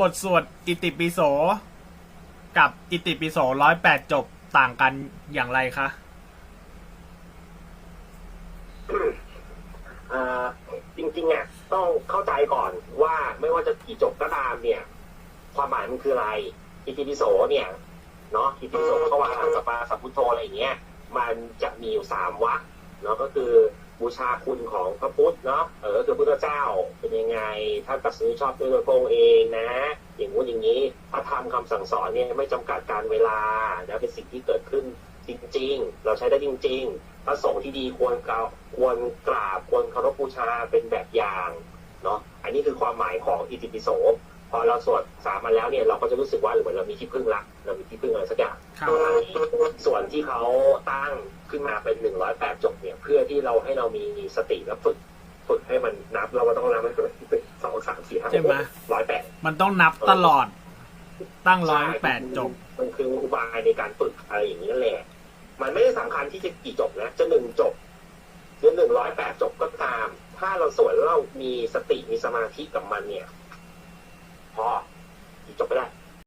บทสวดอิติปิโส กับอิติปิโสร้อยแปดจบต่างกันอย่างไรคะจริงๆอะต้องเข้าใจก่อนว่าไม่ว่าจะกี่จบก็ตามเนี่ย ความหมายมันคืออะไร อิติปิโสเนี่ยเนาะอิติปิโสเขาว่าสัปปาสัพพุทโธอะไรอย่างเงี้ย มันจะมีอยู่สามวรรคเนาะก็คือ บูชาคุณของพระพุทธเนาะเออคือพุทธเจ้าเป็นยังไงท่านตรัสรู้ชอบด้วยตัวพระองค์เองนะ อย่างงู้นอย่างนี้พระธรรมคำสั่งสอนเนี่ยไม่จำกัดการเวลานะเป็นสิ่งที่เกิดขึ้นจริง ๆ เราใช้ได้จริง ๆ พระสงฆ์ที่ดีควรกราบควรกราบควรเคารพบูชาเป็นแบบอย่างเนาะอันนี้คือความหมายของอิติปิโสพอเราสวดสามมาแล้วเนี่ยเราก็จะรู้สึกว่าเหมือนเรามีที่พึ่งละเรามีที่พึ่งอะไรสักอย่างครับส่วนที่เขาตั้งขึ้นมาเป็นหนึ่งร้อยแป ที่เราให้เรามีสติและฝึกฝึกให้มันนับเราก็ต้องนับให้มันเป็นสองสามสี่ห้าใช่ไหมร้อยแปดมันต้องนับตลอด ตั้งร้อยแปดจบ มันคืออุบายในการฝึกอะไรอย่างนี้นั่นแหละ มันไม่ได้สำคัญที่จะกี่จบนะ จะหนึ่งจบหรือหนึ่งร้อยแปดจบก็ตาม ถ้าเราสวดแล้วเรามีสติมีสมาธิกับมันเนี่ยพอกี่จบก็ได้